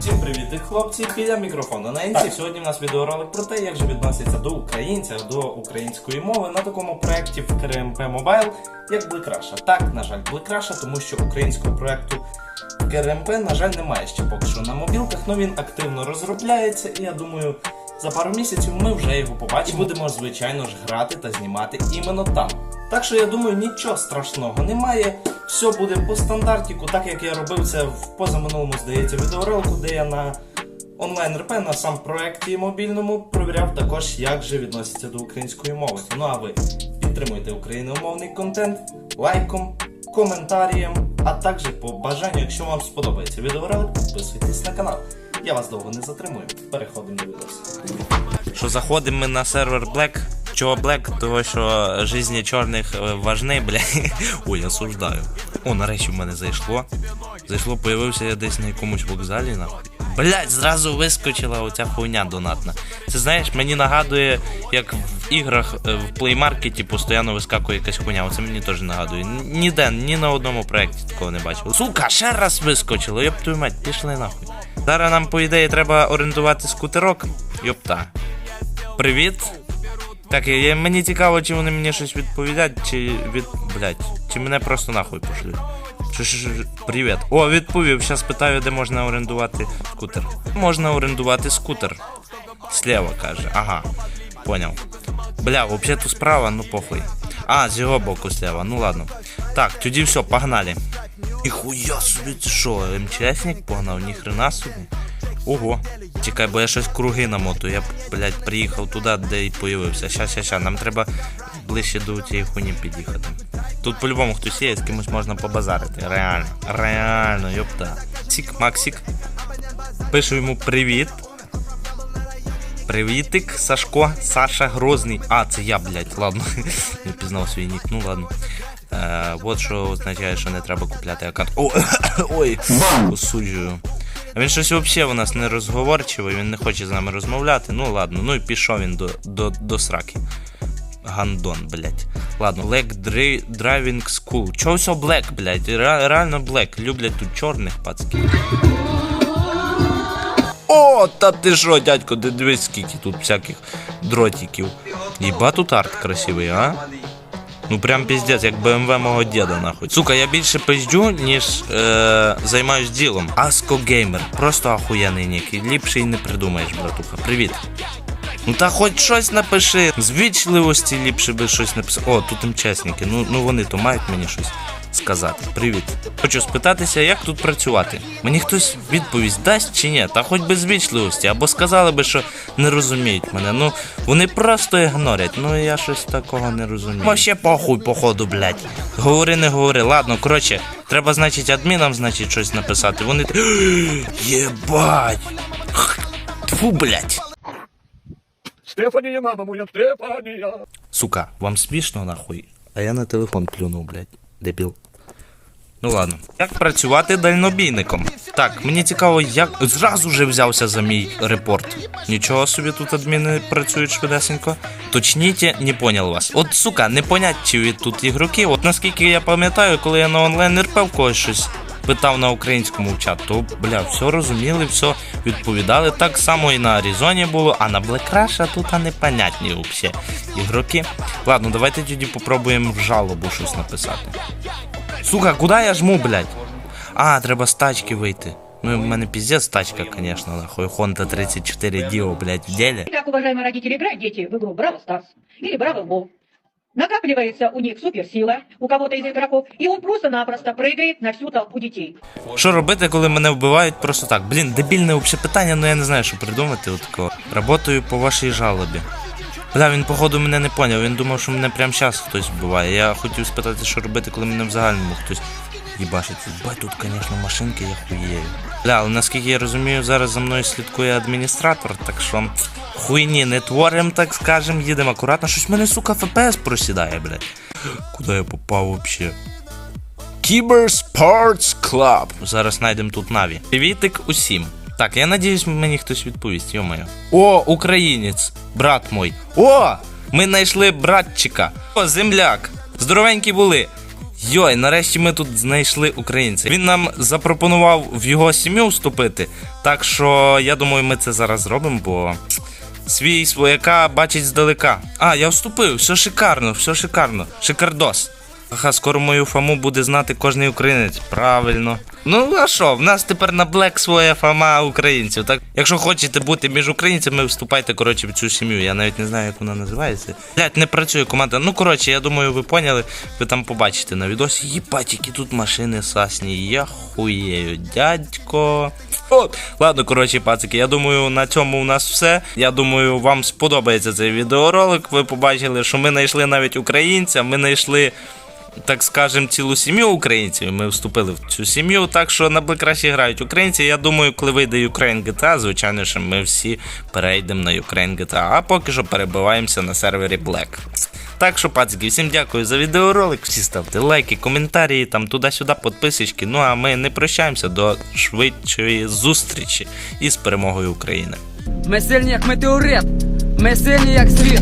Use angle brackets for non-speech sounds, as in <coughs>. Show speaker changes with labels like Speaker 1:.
Speaker 1: Всім привіт, хлопці! Біля мікрофона на Енці. Сьогодні в нас відеоролик про те, як же відносяться до українця, до української мови на такому проєкті в КРМП Mobile, як Блекраша. Так, на жаль, Блекраша, тому що українського проєкту КРМП, на жаль, немає ще поки що на мобілках, але він активно розробляється, і я думаю, за пару місяців ми вже його побачимо. І будемо, звичайно ж, грати та знімати іменно там. Так що я думаю, нічого страшного немає. Все буде по стандартіку, так як я робив це в позаминулому, здається, відеоролику, де я на онлайн РП на сам проєкті мобільному провіряв також, як же відносяться до української мови. Ну а ви підтримуйте україномовний контент лайком, коментарієм, а також по бажанню, якщо вам сподобається відеоролик, підписуйтесь на канал. Я вас довго не затримую. Переходимо до відео. Що заходимо ми на сервер Black. Чого Black? Того що життя чорних е, важний, <laughs> бля. Ой, осуждаю. О, нарешті в мене зайшло. Зайшло, появився я десь на якомусь вокзалі, нахуй. Блять, зразу вискочила оця хуйня донатна. Це знаєш, мені нагадує, як в іграх е, в плеймаркеті постійно вискакує якась хуйня. Оце мені теж нагадує. Ніде, ні на одному проєкті такого не бачив. Сука, ще раз вискочило, йоп твою мать, пішли нахуй. Зараз нам, по ідеї, треба орендувати скутерок. Йопта. Привіт. Так, я, мені цікаво, чи вони мені щось відповідають, чи від. блять, чи мене просто нахуй пошлють. Чи, чи, привіт. О, відповів. Зараз питаю, де можна орендувати скутер. Можна орендувати скутер. Слева каже. Ага. Поняв. Бля, взагалі то справа, ну похуй. А, з його боку слева, ну ладно. Так, тоді все, погнали. Ніхуя собі, це що, МЧСник погнав, ніхрена собі. Ого. Чекай, бо я щось круги намотую. Я, блядь, приїхав туди, де і появився. Ща, ща, ща. Нам треба ближче до цієї хуйні під'їхати. Тут по-любому хтось є, з кимось можна побазарити. Реально. Реально, йопта. Сік, Максик. Пишу йому привіт. Привітик, Сашко, Саша Грозний. А, це я, блядь, ладно. <laughs> Не пізнав свій нік, ну ладно. Е, от що означає, що не треба купляти аккаунт. О, <coughs> ой, осуджую. Він щось взагалі у нас не розговорчивий, він не хоче з нами розмовляти. Ну ладно, ну і пішов він до, до, до сраки. Гандон, блядь. Ладно, Black Dri- Driving School. Чого все Black, блядь? Ре- Реально Black. Люблять тут чорних пацків. О, та ти що, дядько, дивись, скільки тут всяких дротиків. Єба тут арт красивий, а? Ну прям піздець, як БМВ мого діда, нахуй. Сука, я більше пизджу, ніж е, займаюсь ділом. Аско Геймер. Просто ахуєний нік. І Ліпший не придумаєш, братуха. Привіт. Ну та хоч щось напиши. З вічливості ліпше би щось написав. О, тут МЧСники. Ну, ну вони то мають мені щось сказати. Привіт. Хочу спитатися, як тут працювати. Мені хтось відповідь дасть чи ні? Та хоч би з вічливості, або сказали би, що не розуміють мене. Ну, вони просто ігнорять. Ну я щось такого не розумію. Вообще похуй, походу, блядь. Говори, не говори. Ладно, коротше, треба, значить, адмінам, значить, щось написати. Вони. <gasps> Єбать. Тфу, блядь.
Speaker 2: Стефанія, мама моя, Стефанія.
Speaker 1: Сука, вам смішно нахуй? А я на телефон плюнув, блядь. Дебіл. Ну ладно. Як працювати дальнобійником? Так, мені цікаво, як зразу же взявся за мій репорт. Нічого собі тут адміни працюють швидесенько. Точніте, не понял вас. От сука, не понять, чи тут ігроки. От наскільки я пам'ятаю, коли я на онлайн РП в когось щось питав на українському в чат, то бля, все розуміли, все відповідали. Так само і на Аризоні було, а на Rush тут непонятні взагалі ігроки. Ладно, давайте тоді попробуємо в жалобу щось написати. Сука, куди я жму, блядь? А, треба з тачки вийти. Ну, в мене піздець тачка, конечно, нахуй. Honda 34 Dio, блядь, в деле.
Speaker 3: Как, уважаемые родители, играют дети в игру Браво Старс или Браво Бол. Накапливается у них суперсила, у кого-то из игроков, и он просто-напросто прыгает на всю толпу детей.
Speaker 1: Що робити, коли мене вбивають просто так? Блін, дебільне взагалі питання, ну я не знаю, що придумати. От такого. Работаю по вашій жалобі. Бля, він, походу, мене не поняв. Він думав, що мене прямо зараз хтось вбиває. Я хотів спитати, що робити, коли мене в загальному хтось їбашить. Бать, тут, звісно, машинки, я хуєю. Бля, але наскільки я розумію, зараз за мною слідкує адміністратор, так що хуйні не творим, так скажем, їдемо акуратно. Щось в мене, сука, ФПС просідає, блядь. Куди я попав вообще? Кібер Sports Club. Зараз знайдемо тут Наві. Привітик усім. Так, я надіюсь, мені хтось відповість, йомаю. О, українець, брат мой. О! Ми знайшли братчика. О, земляк. Здоровенькі були. Йой, нарешті ми тут знайшли українця. Він нам запропонував в його сім'ю вступити. Так що я думаю, ми це зараз зробимо, бо свій свояка бачить здалека. А, я вступив, все шикарно, все шикарно. Шикардос. Ага, скоро мою фаму буде знати кожний українець. Правильно. Ну а що, в нас тепер на Блек своя фама українців. Так, якщо хочете бути між українцями, вступайте коротше в цю сім'ю. Я навіть не знаю, як вона називається. Блять, не працює команда. Ну коротше, я думаю, ви поняли. Ви там побачите на відосі. Їбать, які тут машини сасні. Я хуєю, дядько. От. Ладно, коротше, пацики, я думаю, на цьому у нас все. Я думаю, вам сподобається цей відеоролик. Ви побачили, що ми знайшли навіть українця, ми знайшли так скажем, цілу сім'ю українців. Ми вступили в цю сім'ю, так що на краще грають українці. Я думаю, коли вийде Ukraine GTA, звичайно, що ми всі перейдемо на Ukraine GTA, а поки що перебуваємося на сервері Black. Так що, пацики, всім дякую за відеоролик. Всі ставте лайки, коментарі, там туди-сюди, підписочки. Ну а ми не прощаємося до швидшої зустрічі із перемогою України.
Speaker 4: Ми сильні як метеорит, ми сильні як світ.